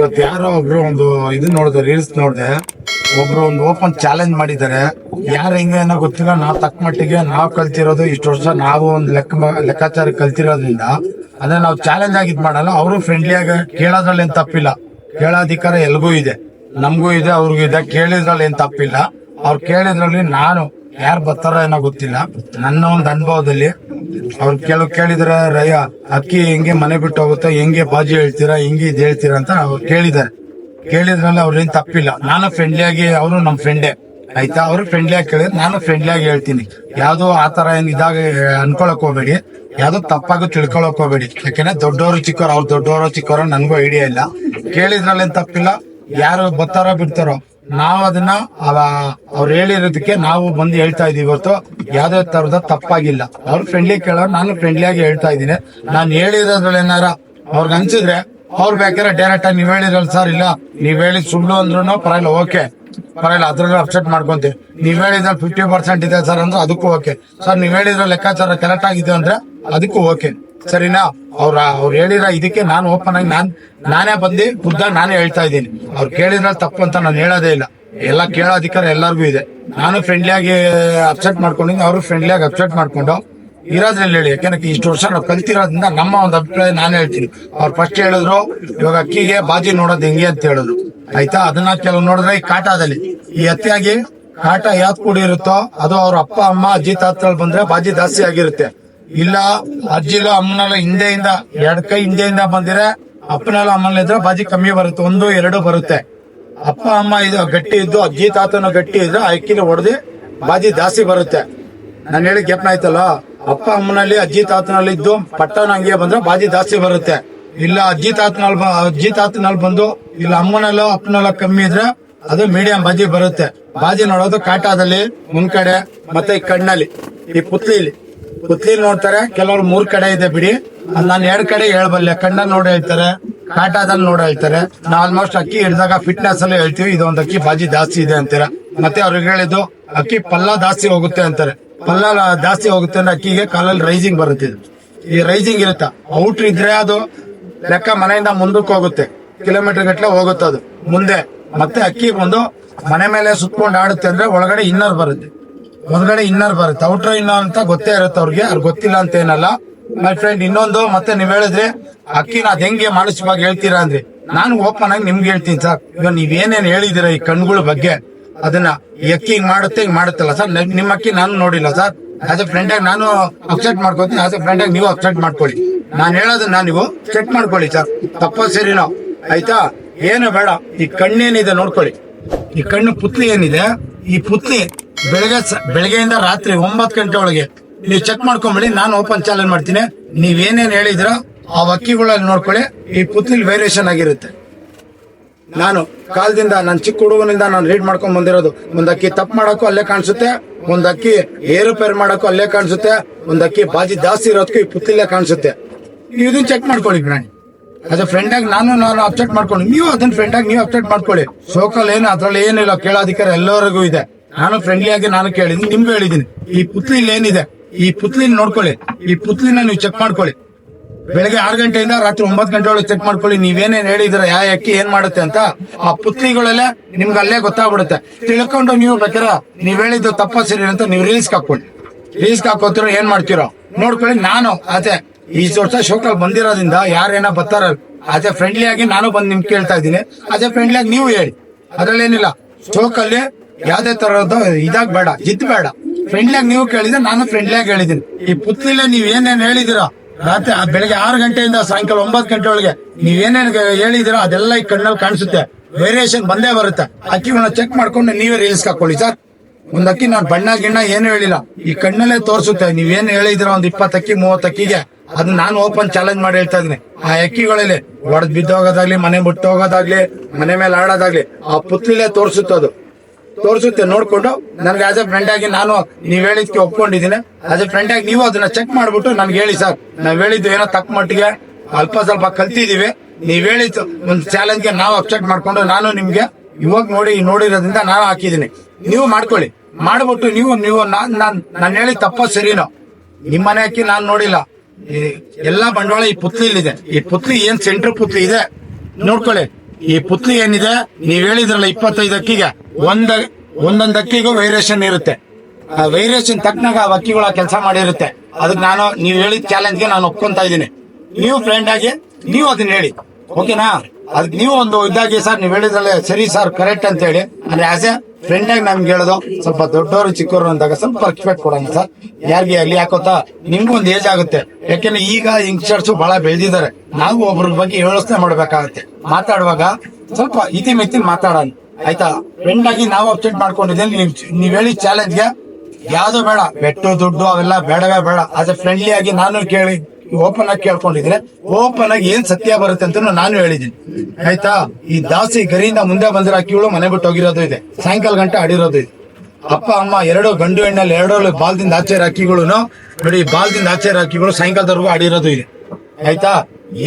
ಇವತ್ತು ಯಾರೋ ಒಬ್ರು ಒಂದು ಇದು ನೋಡಿದೆ ರೀಲ್ಸ್ ನೋಡಿದೆ. ಒಬ್ರು ಒಂದು ಓಪನ್ ಚಾಲೆಂಜ್ ಮಾಡಿದ್ದಾರೆ. ಯಾರು ಹೆಂಗೆ ಏನೋ ಗೊತ್ತಿಲ್ಲ. ನಾವು ತಕ್ಕ ಮಟ್ಟಿಗೆ ನಾವು ಕಲ್ತಿರೋದು, ಇಷ್ಟು ವರ್ಷ ನಾವು ಒಂದು ಲೆಕ್ಕ ಲೆಕ್ಕಾಚಾರ ಕಲ್ತಿರೋದ್ರಿಂದ ಅಂದ್ರೆ ನಾವು ಚಾಲೆಂಜ್ ಆಗಿ ಮಾಡಲ್ಲ. ಅವರು ಫ್ರೆಂಡ್ಲಿ ಆಗಿ ಕೇಳೋದ್ರಲ್ಲಿ ಏನ್ ತಪ್ಪಿಲ್ಲ. ಕೇಳೋ ಅಧಿಕಾರ ಎಲ್ಗೂ ಇದೆ. ನಮಗೂ ಇದೆ, ಅವ್ರಿಗೂ ಇದೆ. ಕೇಳಿದ್ರಲ್ಲಿ ಏನ್ ತಪ್ಪಿಲ್ಲ. ಅವ್ರು ಕೇಳಿದ್ರಲ್ಲಿ ನಾನು ಯಾರು ಬರ್ತಾರೋ ಏನೋ ಗೊತ್ತಿಲ್ಲ. ನನ್ನ ಒಂದು ಅನುಭವದಲ್ಲಿ ಅವ್ರು ಕೆಲವು ಕೇಳಿದ್ರ, ರಯ್ಯ ಅಕ್ಕಿ ಹೆಂಗೆ ಮನೆ ಬಿಟ್ಟು ಹೋಗುತ್ತೆ, ಹೆಂಗೆ ಬಾಜಿ ಹೇಳ್ತೀರಾ, ಹೆಂಗೆ ಇದು ಹೇಳ್ತೀರಾ ಅಂತ ಅವ್ರು ಕೇಳಿದ್ದಾರೆ. ಕೇಳಿದ್ರಲ್ಲಿ ಅವ್ರೇನ್ ತಪ್ಪಿಲ್ಲ. ನಾನು ಫ್ರೆಂಡ್ಲಿ ಆಗಿ, ಅವರು ನಮ್ ಫ್ರೆಂಡೇ ಆಯ್ತಾ? ಅವರು ಫ್ರೆಂಡ್ಲಿ ಆಗಿ ಕೇಳಿದ್ರೆ ನಾನು ಫ್ರೆಂಡ್ಲಿ ಆಗಿ ಹೇಳ್ತೀನಿ. ಯಾವ್ದು ಆತರ ಏನ್ ಇದಾಗ ಅನ್ಕೊಳಕ್ ಹೋಗ್ಬೇಡಿ. ಯಾವ್ದು ತಪ್ಪಾಗ ತಿಳ್ಕೊಳಕ್ ಹೋಗ್ಬೇಡಿ. ಯಾಕಂದ್ರೆ ದೊಡ್ಡವರು ಚಿಕ್ಕವರು ಅವ್ರು ದೊಡ್ಡವರು ಚಿಕ್ಕವರು ನನ್ಗೂ ಐಡಿಯಾ ಇಲ್ಲ. ಕೇಳಿದ್ರಲ್ಲಿ ಏನ್ ತಪ್ಪಿಲ್ಲ? ಯಾರು ಬರ್ತಾರೋ ಬಿಡ್ತಾರೋ? ನಾವು ಅದನ್ನ ಅವ- ಅವ್ರು ಹೇಳಿರೋದಕ್ಕೆ ನಾವು ಬಂದು ಹೇಳ್ತಾ ಇದೀವಿ ಇವತ್ತು ಯಾವ್ದೇ ತರದ ತಪ್ಪಾಗಿಲ್ಲ. ಅವ್ರು ಫ್ರೆಂಡ್ಲಿ ಕೇಳೋರು, ನಾನು ಫ್ರೆಂಡ್ಲಿ ಆಗಿ ಹೇಳ್ತಾ ಇದ್ದೀನಿ. ನಾನು ಹೇಳಿರೋದ್ರಲ್ಲಿ ಏನಾರ ಅವ್ರಿಗೆ ಅನ್ಸಿದ್ರೆ ಅವ್ರು ಬೇಕಾದ್ರೆ ಡೈರೆಕ್ಟ್ ಆಗಿ ನೀವ್ ಹೇಳಿರಲ್ಲ ಸರ್ ಇಲ್ಲ, ನೀವ್ ಹೇಳಿದ್ ಸುಳ್ಳು ಅಂದ್ರೂ ಪರವಾಗಿಲ್ಲ ಓಕೆ ಪರವಾಗಿಲ್ಲ, ಅದ್ರಲ್ಲಿ ಅಪ್ಸೆಟ್ ಮಾಡ್ಕೊಂತೀವಿ. ನೀವ್ ಹೇಳಿದ್ರೆ ಫಿಫ್ಟಿ ಪರ್ಸೆಂಟ್ ಇದೆ ಸರ್ ಅಂದ್ರೆ ಅದಕ್ಕೂ ಓಕೆ ಸರ್ ನೀವ್ ಹೇಳಿದ್ರೆ ಲೆಕ್ಕಾಚಾರ ಕರೆಕ್ಟ್ ಆಗಿದೆ ಅಂದ್ರೆ ಅದಕ್ಕೂ ಓಕೆ ಸರಿನಾ? ಅವ್ರ ಅವ್ರು ಹೇಳಿರ ಇದಕ್ಕೆ ನಾನು ಓಪನ್ ಆಗಿ ನಾನ್ ನಾನೇ ಬಂದು ಖುದ್ದ ನಾನೇ ಹೇಳ್ತಾ ಇದ್ದೀನಿ. ಅವ್ರು ಕೇಳಿದ್ರ ತಪ್ಪು ಅಂತ ನಾನು ಹೇಳೋದೇ ಇಲ್ಲ. ಎಲ್ಲ ಕೇಳೋ ಅಧಿಕಾರ ಎಲ್ಲರಿಗೂ ಇದೆ. ನಾನು ಫ್ರೆಂಡ್ಲಿ ಆಗಿ ಅಪ್ಸೆಟ್ ಮಾಡ್ಕೊಂಡಿದ್ದೀನಿ. ಅವರು ಫ್ರೆಂಡ್ಲಿ ಆಗಿ ಅಪ್ಸೆಟ್ ಮಾಡ್ಕೊಂಡು ಇರೋದ್ರಲ್ಲಿ ಹೇಳಿ. ಯಾಕೆಂದ್ರೆ ಇಷ್ಟು ವರ್ಷ ನಾವು ಕಲ್ತಿರೋದ್ರಿಂದ ನಮ್ಮ ಒಂದು ಅಭಿಪ್ರಾಯ ನಾನು ಹೇಳ್ತೀನಿ. ಅವ್ರು ಫಸ್ಟ್ ಹೇಳಿದ್ರು, ಇವಾಗ ಅಕ್ಕಿಗೆ ಬಾಜಿ ನೋಡೋದು ಹೆಂಗೆ ಅಂತ ಹೇಳಿದ್ರು. ಆಯ್ತಾ? ಅದನ್ನ ಕೆಲವು ನೋಡಿದ್ರೆ ಈ ಕಾಟಾದಲ್ಲಿ. ಈ ಅತಿಯಾಗಿ ಕಾಟ ಯಾವ್ದು ಕೂಡಿರುತ್ತೋ ಅದು ಅವ್ರ ಅಪ್ಪ, ಅಮ್ಮ, ಅಜ್ಜಿ ತಾತಲ್ಲಿ ಬಂದ್ರೆ ಬಾಜಿ ಜಾಸ್ತಿ ಆಗಿರುತ್ತೆ. ಇಲ್ಲ, ಅಜ್ಜಿಲ ಅಮ್ಮನಲ್ಲ ಹಿಂದೆಯಿಂದ, ಎರಡ್ ಕೈ ಹಿಂದೆಯಿಂದ ಬಂದಿರ ಅಪ್ಪನಲ್ಲ ಅಮ್ಮನ ಇದ್ರೆ ಬಾಜಿ ಕಮ್ಮಿ ಬರುತ್ತೆ, ಒಂದು, ಎರಡು ಬರುತ್ತೆ. ಅಪ್ಪ, ಅಮ್ಮ ಇದು ಗಟ್ಟಿ ಇದ್ದು, ಅಜ್ಜಿ, ತಾತನ ಗಟ್ಟಿ ಇದ್ರೆ ಅಕ್ಕಿನ ಹೊಡೆದು ಬಾಜಿ ಜಾಸ್ತಿ ಬರುತ್ತೆ. ನಾನು ಹೇಳಿ ಜ್ಞಾಪನ ಆಯ್ತಲ್ಲ, ಅಪ್ಪ, ಅಮ್ಮನಲ್ಲಿ, ಅಜ್ಜಿ, ತಾತನಲ್ಲಿ ಇದ್ದು ಪಟ್ಟಣ ಹಂಗೆ ಬಂದ್ರೆ ಬಾಜಿ ಜಾಸ್ತಿ ಬರುತ್ತೆ. ಇಲ್ಲ, ಅಜ್ಜಿ, ತಾತನಲ್ಲಿ ಅಜ್ಜಿ, ತಾತನಲ್ಲಿ ಬಂದು, ಇಲ್ಲ, ಅಮ್ಮನಲ್ಲ, ಅಪ್ಪನಲ್ಲ ಕಮ್ಮಿ ಇದ್ರೆ ಅದು ಮೀಡಿಯಂ ಬಾಜಿ ಬರುತ್ತೆ. ಬಾಜಿ ನೋಡೋದು ಕಾಟಾದಲ್ಲಿ ಮುಂದ್ಕಡೆ ಮತ್ತೆ ಈ ಕಣ್ಣಲ್ಲಿ, ಈ ಪುತ್ಲಿಲಿ. ಪುತ್ಲಿಲಿ ನೋಡ್ತಾರೆ, ಕೆಲವರು ಮೂರ್ ಕಡೆ ಇದೆ ಬಿಡಿ. ನಾನು ಎರಡ್ ಕಡೆ ಹೇಳ್ಬಲ್ಲೆ, ಕಣ್ಣ ನೋಡಿ ಹೇಳ್ತಾರೆ, ಕಾಟಾದಲ್ಲಿ ನೋಡಿ ಹೇಳ್ತಾರೆ. ನಾ ಆಲ್ಮೋಸ್ಟ್ ಅಕ್ಕಿ ಹಿಡಿದಾಗ ಫಿಟ್ನೆಸ್ ಅಲ್ಲಿ ಹೇಳ್ತೀವಿ, ಇದೊಂದು ಅಕ್ಕಿ ಬಾಜಿ ಜಾಸ್ತಿ ಇದೆ ಅಂತೀರ. ಮತ್ತೆ ಅವ್ರಿಗೆ ಹೇಳಿದ್ದು, ಅಕ್ಕಿ ಪಲ್ಲ ಜಾಸ್ತಿ ಹೋಗುತ್ತೆ ಅಂತಾರೆ. ಪಲ್ಲ ಜಾಸ್ತಿ ಹೋಗುತ್ತೆ ಅಂದ್ರೆ ಅಕ್ಕಿಗೆ ಕಾಲಲ್ಲಿ ರೈಸಿಂಗ್ ಬರುತ್ತೆ. ಈ ರೈಸಿಂಗ್ ಇರುತ್ತ? ಔಟ್ರ್ ಇದ್ರೆ ಅದು ಲೆಕ್ಕ ಮನೆಯಿಂದ ಮುಂದಕ್ಕೆ ಹೋಗುತ್ತೆ. ಕಿಲೋಮೀಟರ್ ಗಟ್ಟಲೆ ಹೋಗುತ್ತೆ ಅದು. ಮುಂದೆ ಮತ್ತೆ ಅಕ್ಕಿ ಬಂದು ಮನೆ ಮೇಲೆ ಸುತ್ಕೊಂಡು ಆಡುತ್ತೆ ಅಂದ್ರೆ ಒಳಗಡೆ ಇನ್ನರ್ ಬರುತ್ತೆ. ಹೊರಗಡೆ ಇನ್ನರ್ ಬರುತ್ತೆ. ಔಟ್ರ್ ಇನ್ನರ್ ಅಂತ ಗೊತ್ತೇ ಇರುತ್ತೆ ಅವ್ರಿಗೆ. ಅವ್ರಿಗೆ ಗೊತ್ತಿಲ್ಲ ಅಂತ ಏನಲ್ಲ. ಮೈ ಫ್ರೆಂಡ್ ಇನ್ನೊಂದು ಮತ್ತೆ ನೀವ್ ಹೇಳಿದ್ರೆ ಅಕ್ಕಿನ ಅದ್ ಹೆಂಗೆ ಮಾನಸಿಕವಾಗಿ ಹೇಳ್ತೀರಾ? ಅಂದ್ರೆ. ನಾನು ಓಪನ್ ಆಗಿ ನಿಮ್ಗೆ ಹೇಳ್ತೀನಿ ಸರ್. ಇವಾಗ ನೀವೇನೇನ್ ಹೇಳಿದಿರ ಈ ಕಣ್ಗಳ ಬಗ್ಗೆ, ಅದನ್ನ ಈ ಅಕ್ಕಿ ಹಿಂಗ್ ಮಾಡುತ್ತೆ, ಹಿಂಗ್ ಮಾಡುತ್ತಲ್ಲ ಸರ್. ನಿಮ್ಮ ಅಕ್ಕಿ ನಾನು ನೋಡಿಲ್ಲ ಸರ್. ಆಸ್ ಎ ಫ್ರೆಂಡ್ ಆಗಿ ನಾನು ಅಪ್ಸೆಟ್ ಮಾಡ್ಕೊತೀನಿ. ಆಸ್ ಎ ಫ್ರೆಂಡ್ ಆಗಿ ನೀವು ಅಪ್ಸೆಟ್ ಮಾಡ್ಕೊಳ್ಳಿ. ನಾನು ಹೇಳೋದನ್ನ ನೀವು ಚೆಕ್ ಮಾಡ್ಕೊಳ್ಳಿ ಸರ್. ತಪ್ಪ ಸರಿನೋ ಆಯ್ತಾ? ಏನು ಬೇಡ. ಈ ಕಣ್ಣೇನಿದೆ ನೋಡ್ಕೊಳ್ಳಿ. ಈ ಕಣ್ಣು ಪುತ್ಲಿ ಏನಿದೆ? ಈ ಪುತ್ಲಿ ಬೆಳಗ್ಗೆ ಬೆಳಗ್ಗೆಯಿಂದ ರಾತ್ರಿ ಒಂಬತ್ತು ಗಂಟೆ ಒಳಗೆ. ನೀವು ಚೆಕ್ ಮಾಡ್ಕೊಂಬಿಡಿ, ನಾನು ಓಪನ್ ಚಾಲೆಂಜ್ ಮಾಡ್ತೀನಿ. ನೀವೇನೇನು ಹೇಳಿದ್ರೋ ಆ ಅಕ್ಕಿಗಳಲ್ಲಿ ನೋಡ್ಕೊಳ್ಳಿ, ಈ ಪುತ್ಲಿ ವೇರಿಯೇಷನ್ ಆಗಿರುತ್ತೆ. ನಾನು ಕಾಲದಿಂದ ನನ್ನ ಚಿಕ್ಕ ಹುಡುಗನಿಂದ ನಾನು ರೀಡ್ ಮಾಡ್ಕೊಂಡ್ ಬಂದಿರೋದು. ಒಂದ್ ಅಕ್ಕಿ ತಪ್ಪು ಮಾಡಕ್ಕೂ ಅಲ್ಲೇ ಕಾಣಿಸುತ್ತೆ, ಒಂದ್ ಅಕ್ಕಿ ಏರುಪೇರು ಮಾಡಕ್ಕೂ ಅಲ್ಲೇ ಕಾಣಿಸುತ್ತೆ, ಒಂದ್ ಅಕ್ಕಿ ಬಾಜಿ ಜಾಸ್ತಿ ಇರೋದಕ್ಕೂ ಈ ಪುತ್ತಿಲ್ಲೇ ಕಾಣಿಸುತ್ತೆ. ಇದನ್ನ ಚೆಕ್ ಮಾಡ್ಕೊಳ್ಳಿ ಪ್ರಾಣಿ ಅದೇ ಫ್ರೆಂಡ್ ಆಗಿ ನಾನು ನಾನು ಅಪ್ಸೆಟ್ ಮಾಡ್ಕೊಂಡು, ನೀವು ಅದನ್ನ ಫ್ರೆಂಡ್ ಆಗಿ ನೀವು ಅಪ್ಸೆಟ್ ಮಾಡ್ಕೊಳ್ಳಿ. ಸೋಕಲ್ ಏನು, ಅದ್ರಲ್ಲಿ ಏನಿಲ್ಲ ಕೇಳೋ ಎಲ್ಲರಿಗೂ ಇದೆ. ನಾನು ಫ್ರೆಂಡ್ಲಿ ಆಗಿ ನಾನು ಕೇಳಿದ್ದೀನಿ, ನಿಮ್ಗೆ ಹೇಳಿದ್ದೀನಿ. ಈ ಪುತ್ಲಿ ಏನಿದೆ, ಈ ಪುತ್ಲಿನ ನೋಡ್ಕೊಳ್ಳಿ. ಈ ಪುತ್ಲಿನ ನೀವು ಚೆಕ್ ಮಾಡ್ಕೊಳ್ಳಿ. ಬೆಳಗ್ಗೆ ಆರು ಗಂಟೆಯಿಂದ ರಾತ್ರಿ ಒಂಬತ್ತು ಗಂಟೆ ಒಳಗೆ ಚೆಕ್ ಮಾಡ್ಕೊಳ್ಳಿ. ನೀವೇನೇನ್ ಹೇಳಿದ್ರ ಯಾ ಅಕ್ಕಿ ಏನ್ ಮಾಡುತ್ತೆ ಅಂತ. ಆ ಪುತ್ಲಿಗಳಲ್ಲೇ ನಿಮ್ಗೆ ಅಲ್ಲೇ ಗೊತ್ತಾಗ್ಬಿಡುತ್ತೆ. ತಿಳ್ಕೊಂಡು ನೀವು ಬೇಕಾರೆ, ನೀವ್ ಹೇಳಿದ್ದು ತಪ್ಪ ಸರಿ ಅಂತ ನೀವು ರೀಲ್ಸ್ ಹಾಕೊಳ್ಳಿ ರೀಲ್ಸ್ ಹಾಕೋತಿರೋ ಏನ್ ಮಾಡ್ತಿರೋ, ನೋಡ್ಕೊಳ್ಳಿ. ನಾನು, ಅದೇ ಈ ವರ್ಷ ಶೋಕಲ್ ಬಂದಿರೋದ್ರಿಂದ ಯಾರೇನ ಬರ್ತಾರ ಅದೇ ಫ್ರೆಂಡ್ಲಿ ಆಗಿ ನಾನು ಬಂದು ನಿಮ್ಗೆ ಕೇಳ್ತಾ ಇದ್ದೀನಿ. ಅದೇ ಫ್ರೆಂಡ್ಲಿ ಆಗಿ ನೀವು ಹೇಳಿ. ಅದ್ರಲ್ಲಿ ಏನಿಲ್ಲ ಶೋಕಲ್ಲಿ ಯಾವ್ದೇ ತರದ್ದು ಇದಾಗ್ ಬೇಡ ಜಿದ್ ಬೇಡ ಫ್ರೆಂಡ್ಲಿ ಆಗಿ ನೀವು ಕೇಳಿದ್ರೆ ನಾನು ಫ್ರೆಂಡ್ಲಿ ಆಗಿ ಹೇಳಿದ್ದೀನಿ. ಈ ಪುತ್ಲಿಲೆ ನೀವ್ ಏನೇನ್ ಹೇಳಿದಿರೋ, ರಾತ್ರಿ ಬೆಳಗ್ಗೆ ಆರು ಗಂಟೆಯಿಂದ ಸಾಯಂಕಾಲ ಒಂಬತ್ತು ಗಂಟೆ ಒಳಗೆ ನೀವೇನೇನ್ ಹೇಳಿದಿರೋ ಅದೆಲ್ಲ ಈ ಕಣ್ಣಲ್ಲಿ ಕಾಣಿಸುತ್ತೆ. ವೇರಿಯೇಷನ್ ಬಂದೇ ಬರುತ್ತೆ. ಅಕ್ಕಿಗಳನ್ನ ಚೆಕ್ ಮಾಡ್ಕೊಂಡು ನೀವೇ ರೀಲ್ಸ್ ಹಾಕೊಳ್ಳಿ ಸರ್ ಒಂದ್ ಅಕ್ಕಿ ನಾನು ಬಣ್ಣ ಗಿಣ್ಣ ಏನು ಹೇಳಿಲ್ಲ. ಈ ಕಣ್ಣಲ್ಲೇ ತೋರಿಸುತ್ತೆ. ನೀವೇನ್ ಹೇಳಿದಿರ ಒಂದ್ ಇಪ್ಪತ್ತಕ್ಕಿ, ಮೂವತ್ತಕ್ಕಿಗೆ ಅದನ್ನ ನಾನು ಓಪನ್ ಚಾಲೆಂಜ್ ಮಾಡಿ ಹೇಳ್ತಾ ಇದ್ದೀನಿ. ಆ ಅಕ್ಕಿಗಳಲ್ಲಿ ಒಡೆದ್ ಬಿದ್ದೋಗೋದಾಗ್ಲಿ, ಮನೆ ಬಿಟ್ಟು ಹೋಗೋದಾಗ್ಲಿ ಮನೆ ಮೇಲೆ ಆಡೋದಾಗ್ಲಿ, ಆ ಪುತ್ಲಿಲೇ ತೋರಿಸುತ್ತೆ ಅದು. ತೋರಿಸುತ್ತೆ, ನೋಡ್ಕೊಂಡು ನನಗೆ ಆಸ್ ಎ ಫ್ರೆಂಡ್ ಆಗಿ ನಾನು ನೀವ್ ಹೇಳಿದ್ಕೆ ಒಪ್ಕೊಂಡಿದ್ದೀನಿ. ಆಸ್ ಎ ಫ್ರೆಂಡ್ ಆಗಿ ನೀವು ಅದನ್ನ ಚೆಕ್ ಮಾಡ್ಬಿಟ್ಟು ನನ್ಗೆ ಹೇಳಿ ಸರ್ ನಾವ್ ಹೇಳಿದ್ದು ಏನೋ ತಕ್ಕ ಮಟ್ಟಿಗೆ ಅಲ್ಪ ಸ್ವಲ್ಪ ಕಲ್ತಿದೀವಿ. ನೀವ್ ಹೇಳಿದ್ದು ಒಂದು ಚಾಲೆಂಜ್ಗೆ ನಾವು ಅಕ್ಸೆಪ್ಟ್ ಮಾಡ್ಕೊಂಡು ನಾನು ನಿಮ್ಗೆ ಇವಾಗ ನೋಡಿ ನೋಡಿರೋದ್ರಿಂದ ನಾನು ಹಾಕಿದ್ದೀನಿ. ನೀವು ಮಾಡ್ಕೊಳ್ಳಿ. ಮಾಡ್ಬಿಟ್ಟು ನೀವು ನೀವು ನಾನ್ ನಾನ್ ಹೇಳಿ ತಪ್ಪ ಸರಿನೋ. ನಿಮ್ಮನೆ ಹಾಕಿ ನಾನು ನೋಡಿಲ್ಲ. ಎಲ್ಲಾ ಬಂಡವಾಳ ಈ ಪುತ್ಲಿಲಿದೆ ಈ ಪುತ್ಲಿ ಏನ್ ಸೆಂಟ್ರ್ ಪುತ್ಲಿ ಇದೆ? ನೋಡ್ಕೊಳ್ಳಿ. ಈ ಪುತ್ಲಿ ಏನಿದೆ? ನೀವ್ ಹೇಳಿದ್ರಲ್ಲ ಇಪ್ಪತ್ತೈದು ಅಕ್ಕಿಗೆ ಒಂದ ಒಂದೊಂದ್ ಅಕ್ಕಿಗೂ ವೈರೇಷನ್ ಇರುತ್ತೆ. ಆ ವೈರೇಷನ್ ತಕ್ಕನಾಗ ಆ ಅಕ್ಕಿಗಳ ಕೆಲಸ ಮಾಡಿರುತ್ತೆ. ಅದಕ್ಕೆ ನಾನು, ನೀವು ಹೇಳಿದ ಚಾಲೆಂಜ್ಗೆ ನಾನು ಒಪ್ಕೊಂತ ಇದ್ದೀನಿ. ನೀವು ಫ್ರೆಂಡ್ ಆಗಿ, ನೀವು ಅದನ್ನ ಹೇಳಿ. ಓಕೆನಾ ಅದಕ್ಕೆ ನೀವು ಒಂದು ಇದಾಗಿ ಸರ್, ನೀವು ಹೇಳಿದ್ರಲ್ಲ ಸರಿ ಸರ್ ಕರೆಕ್ಟ್ ಅಂತ ಹೇಳಿ ಅಂದ್ರೆ ಆಸ್ ಎ ಫ್ರೆಂಡ್ ಆಗಿ ನಮ್ಗೆ ಹೇಳೋದು ಸ್ವಲ್ಪ ದೊಡ್ಡವರು ಚಿಕ್ಕವರು ಅಂದಾಗ ಸ್ವಲ್ಪ ರೆಸ್ಪೆಕ್ಟ್ ಕೊಡೋಣ ಸರ್. ಯಾರಿಗೆ ಅಲ್ಲಿ ಹಾಕೋತಾ ನಿಮ್ಗೂ ಒಂದು ಏಜ್ ಆಗುತ್ತೆ. ಯಾಕೆಂದ್ರೆ ಈಗ ಯಂಗ್ಸ್ಟರ್ಸ್ ಬಹಳ ಬೆಳೆದಿದ್ದಾರೆ. ನಾವು ಒಬ್ಬರ ಬಗ್ಗೆ ಯೋಚನೆ ಮಾಡ್ಬೇಕಾಗತ್ತೆ. ಮಾತಾಡುವಾಗ ಸ್ವಲ್ಪ ಇತಿ ಮಿತಿ ಮಾತಾಡೋಣ. ಆಯ್ತಾ? ಫ್ರೆಂಡ್ ಆಗಿ ನಾವು ಅಪ್ಸೆಟ್ ಮಾಡ್ಕೊಂಡಿದ್ದೇನೆ ನೀವ್ ನೀವ್ ಹೇಳಿ ಚಾಲೆಂಜ್ಗೆ ಯಾವ್ದು ಬೇಡ. ಬೆಟ್ಟು, ದುಡ್ಡು ಅವೆಲ್ಲ ಬೇಡವೇ ಬೇಡ. ಅದೇ ಫ್ರೆಂಡ್ಲಿ ಆಗಿ ನಾನು ಕೇಳಿ ಓಪನ್ ಆಗಿ ಕೇಳ್ಕೊಂಡಿದ್ರೆ ಓಪನ್ ಆಗಿ ಏನ್ ಸತ್ಯ ಬರುತ್ತೆ ಅಂತ ನಾನು ಹೇಳಿದ್ದೀನಿ. ಆಯ್ತಾ? ಈ ದಾಸಿ ಗರಿಯಿಂದ ಮುಂದೆ ಬಂದಿರೋ ಅಕ್ಕಿಗಳು ಮನೆ ಬಿಟ್ಟು ಹೋಗಿರೋದು ಇದೆ. ಸಾಯಂಕಾಲ ಗಂಟೆ ಆಡಿರೋದು ಇದೆ. ಅಪ್ಪ, ಅಮ್ಮ ಎರಡು ಗಂಡು ಹೆಣ್ಣಲ್ಲಿ ಎರಡು ಬಾಲ್ದಿಂದ ಆಚೆ ರಾಕಿಗಳು ನೋಡಿ, ಬಾಲ್ದಿಂದ ಆಚೆ ರಾಕಿಗಳು ಸಾಯಂಕಾಲದವರೆಗೂ ಆಡಿರೋದು ಇದೆ. ಆಯ್ತಾ?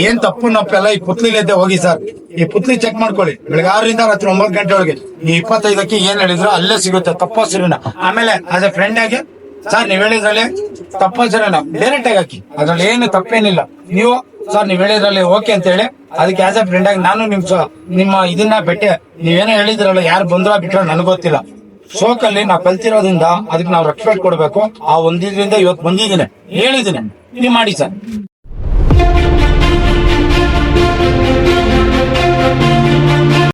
ಏನ್ ತಪ್ಪು ನಪ್ಪೆಲ್ಲ ಈ ಪುತ್ಲಿಲಿದ್ದೆ ಹೋಗಿ ಸರ್. ಈ ಪುತ್ಲಿ ಚೆಕ್ ಮಾಡ್ಕೊಳ್ಳಿ. ಬೆಳಗ್ಗೆ ಆರರಿಂದ ರಾತ್ರಿ ಒಂಬತ್ತು ಗಂಟೆ ಒಳಗೆ ಈ ಇಪ್ಪತ್ತೈದಕ್ಕೆ ಏನ್ ಹೇಳಿದ್ರು ಅಲ್ಲೇ ಸಿಗುತ್ತೆ, ತಪ್ಪಾಸಿರಿನ. ಆಮೇಲೆ ಅದೇ ಫ್ರೆಂಡ್ ಆಗಿ, ಸರ್, ನೀವ್ ಹೇಳಿದ್ರಲ್ಲಿ ತಪ್ಪಾಸಿರಿನ. ಡೈರೆಕ್ಟ್ ಆಗಿ ಹಾಕಿ. ಅದ್ರಲ್ಲಿ ಏನು ತಪ್ಪೇನಿಲ್ಲ. ನೀವು, ಸರ್, ನೀವ್ ಹೇಳಿದ್ರಲ್ಲಿ ಓಕೆ ಅಂತ ಹೇಳಿ, ಅದಕ್ಕೆ ಆಸ್ ಎ ಫ್ರೆಂಡ್ ಆಗಿ ನಾನು ನಿಮ್ ನಿಮ್ಮ ಇದನ್ನ ಬೆಟ್ಟೆ. ನೀವೇನೋ ಹೇಳಿದ್ರಲ್ಲ, ಯಾರು ಬಂದ್ರ ಬಿಟ್ರ ನನಗೆ ಗೊತ್ತಿಲ್ಲ. ಶೋಕಲ್ಲಿ ನಾವು ಕಲ್ತಿರೋದ್ರಿಂದ ಅದಕ್ಕೆ ನಾವು ರೆಸ್ಪೆಕ್ಟ್ ಕೊಡಬೇಕು. ಆ ಒಂದಿದ್ರಿಂದ ಇವತ್ತು ಬಂದಿದ್ದೀನಿ. ಹೇಳಿದ್ದೀನಿ. ನೀವು ಮಾಡಿ ಸರ್.